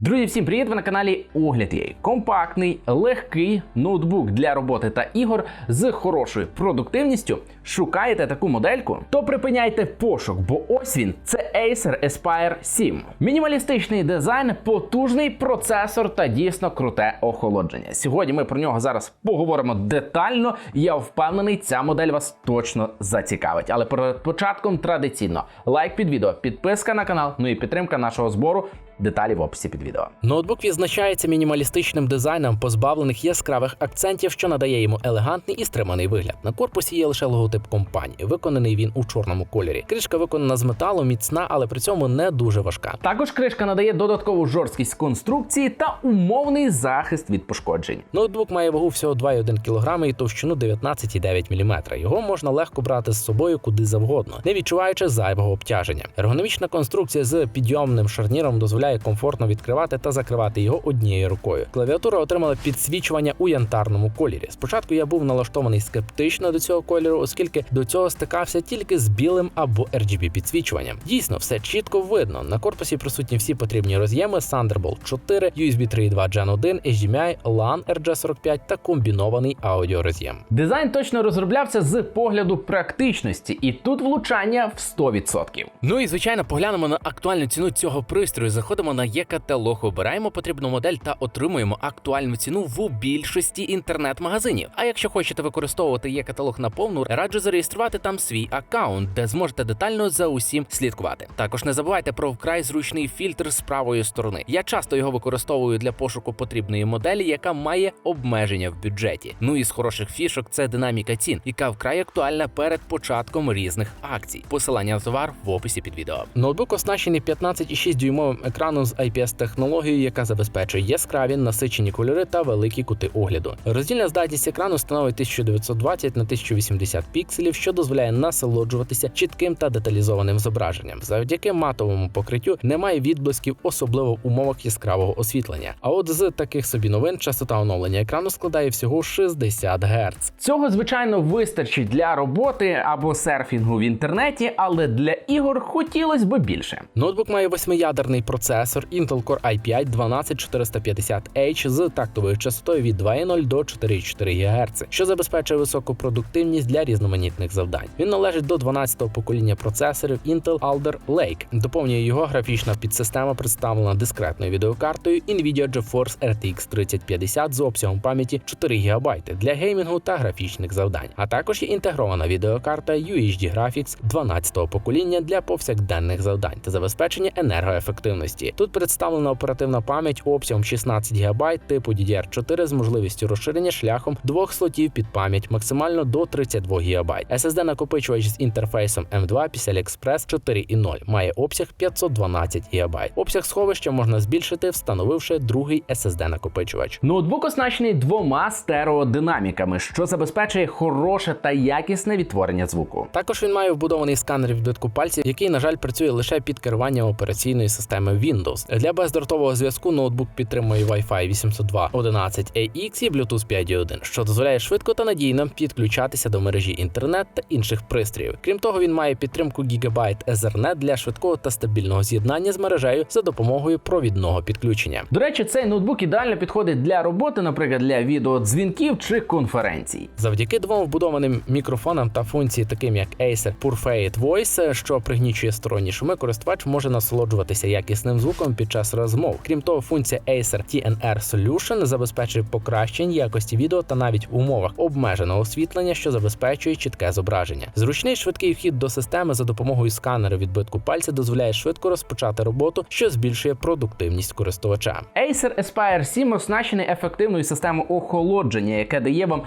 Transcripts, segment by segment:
Друзі, всім привіт! Ви на каналі Огляд є. Компактний, легкий ноутбук для роботи та ігор з хорошою продуктивністю. Шукаєте таку модельку? То припиняйте пошук, бо ось він це Acer Aspire 7. Мінімалістичний дизайн, потужний процесор та дійсно круте охолодження. Сьогодні ми про нього зараз поговоримо детально. Я впевнений, ця модель вас точно зацікавить. Але перед початком традиційно лайк під відео, підписка на канал, ну і підтримка нашого збору. Деталі в описі під відео. Ноутбук відзначається мінімалістичним дизайном, позбавлених яскравих акцентів, що надає йому елегантний і стриманий вигляд. На корпусі є лише логотип компанії. Виконаний він у чорному кольорі. Кришка виконана з металу, міцна, але при цьому не дуже важка. Також кришка надає додаткову жорсткість конструкції та умовний захист від пошкоджень. Ноутбук має вагу всього 2,1 кг і товщину 19,9 мм. Його можна легко брати з собою куди завгодно, не відчуваючи зайвого обтяження. Ергономічна конструкція з підйомним шарніром дозволяє комфортно відкривати та закривати його однією рукою. Клавіатура отримала підсвічування у янтарному кольорі. Спочатку я був налаштований скептично до цього кольору, оскільки до цього стикався тільки з білим або RGB підсвічуванням. Дійсно, все чітко видно. На корпусі присутні всі потрібні роз'єми Thunderbolt 4, USB 3.2 Gen 1, HDMI, LAN RJ45 та комбінований аудіороз'єм. Дизайн точно розроблявся з погляду практичності, і тут влучання в 100%. Ну і звичайно, поглянемо на актуальну ціну цього пристрою. Заходимо на є-каталог, обираємо потрібну модель та отримуємо актуальну ціну в більшості інтернет-магазинів. А якщо хочете використовувати є-каталог на повну, раджу зареєструвати там свій аккаунт, де зможете детально за усім слідкувати. Також не забувайте про вкрай зручний фільтр з правої сторони. Я часто його використовую для пошуку потрібної моделі, яка має обмеження в бюджеті. Ну і з хороших фішок це динаміка цін, яка вкрай актуальна перед початком різних акцій. Посилання на товар в описі під відео. Ноутбук оснащений 15,6 дюймовим екраном з IPS технологією, яка забезпечує яскраві насичені кольори та великі кути огляду. Роздільна здатність екрану становить 1920 на 1080 пікселів, що дозволяє насолоджуватися чітким та деталізованим зображенням. Завдяки матовому покриттю немає відблисків, особливо в умовах яскравого освітлення. А от з таких собі новин частота оновлення екрану складає всього 60 Гц. Цього звичайно вистачить для роботи або серфінгу в інтернеті, але для ігор хотілося б більше. Ноутбук має восьмиядерний процесор Intel Core i5 12450H з тактовою частотою від 2,0 до 4,4 ГГц, що забезпечує високу продуктивність для різноманітних завдань. Він належить до 12-го покоління процесорів Intel Alder Lake. Доповнює його графічна підсистема, представлена дискретною відеокартою Nvidia GeForce RTX 3050 з обсягом пам'яті 4 ГБ для геймінгу та графічних завдань. А також є інтегрована відеокарта UHD Graphics 12-го покоління для повсякденних завдань та забезпечення енергоефективності. Тут представлена оперативна пам'ять обсягом 16 ГБ типу DDR4 з можливістю розширення шляхом двох слотів під пам'ять максимально до 32 ГБ. SSD накопичувач з інтерфейсом M2 PCI Express 4.0 має обсяг 512 ГБ. Обсяг сховища можна збільшити, встановивши другий SSD накопичувач. Ноутбук оснащений двома стереодинаміками, що забезпечує хороше та якісне відтворення звуку. Також він має вбудований сканер відбитку пальців, який, на жаль, працює лише під керуванням операційної системи Windows. Для бездротового зв'язку ноутбук підтримує Wi-Fi 802.11ax і Bluetooth 5.1, що дозволяє швидко та надійно підключатися до мережі інтернет та інших пристроїв. Крім того, він має підтримку Gigabyte Ethernet для швидкого та стабільного з'єднання з мережею за допомогою провідного підключення. До речі, цей ноутбук ідеально підходить для роботи, наприклад, для відеодзвінків чи конференцій. Завдяки двом вбудованим мікрофонам та функції, таким як Acer Purfade Voice, що пригнічує сторонні шуми, користувач може насолоджуватися якісним звуком під час розмов. Крім того, функція Acer TNR Solution забезпечує покращення якості відео та навіть в умовах обмеженого освітлення, що забезпечує чітке зображення. Зручний швидкий вхід до системи за допомогою сканера відбитку пальця дозволяє швидко розпочати роботу, що збільшує продуктивність користувача. Acer Aspire 7 оснащений ефективною системою охолодження, яке дає вам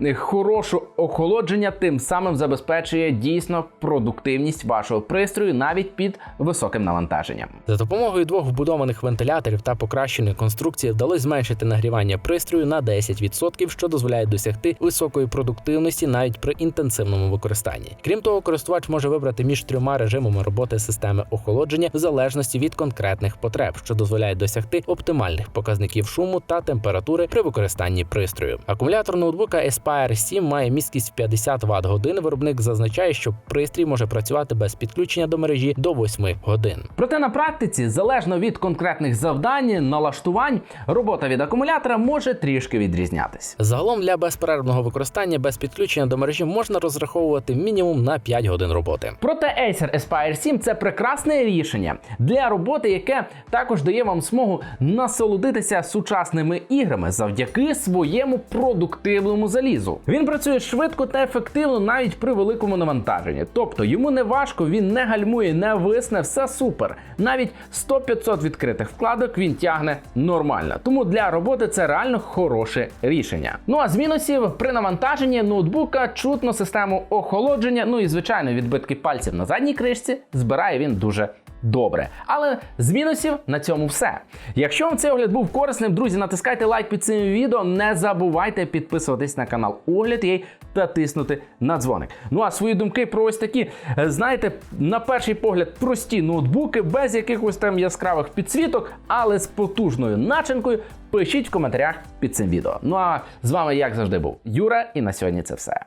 е, хорошу охолодження, тим самим забезпечує дійсно продуктивність вашого пристрою навіть під високим навантаженням. За допомогою двох вбудованих вентиляторів та покращеної конструкції вдалося зменшити нагрівання пристрою на 10%, що дозволяє досягти високої продуктивності навіть при інтенсивному використанні. Крім того, користувач може вибрати між трьома режимами роботи системи охолодження в залежності від конкретних потреб, що дозволяє досягти оптимальних показників шуму та температури при використанні пристрою. Акумулятор ноутбука Aspire 7 має міськість 50 Вт годин. Виробник зазначає, що пристрій може працювати без підключення до мережі до 8 годин. Проте на практиці залежно від конкретних завдань, налаштувань, робота від акумулятора може трішки відрізнятись. Загалом для безперервного використання без підключення до мережі можна розраховувати мінімум на 5 годин роботи. Проте Acer Aspire 7 це прекрасне рішення для роботи, яке також дає вам змогу насолодитися сучасними іграми завдяки своєму продуктивному залізу. Він працює швидко та ефективно навіть при великому навантаженні. Тобто йому не важко, він не гальмує, не висне, все супер. Навіть 100-500 відкритих вкладок він тягне нормально. Тому для роботи це реально хороше рішення. Ну а з мінусів при навантаженні ноутбука чутно систему охолодження. Ну і звичайно, відбитки пальців на задній кришці збирає він дуже. Добре, але з мінусів на цьому все. Якщо вам цей огляд був корисним, друзі, натискайте лайк під цим відео. Не забувайте підписуватись на канал Огляд Єй та тиснути на дзвоник. Ну а свої думки про ось такі, е, знаєте, на перший погляд прості ноутбуки без якихось там яскравих підсвіток, але з потужною начинкою. Пишіть в коментарях під цим відео. Ну а з вами, як завжди, був Юра, і на сьогодні це все.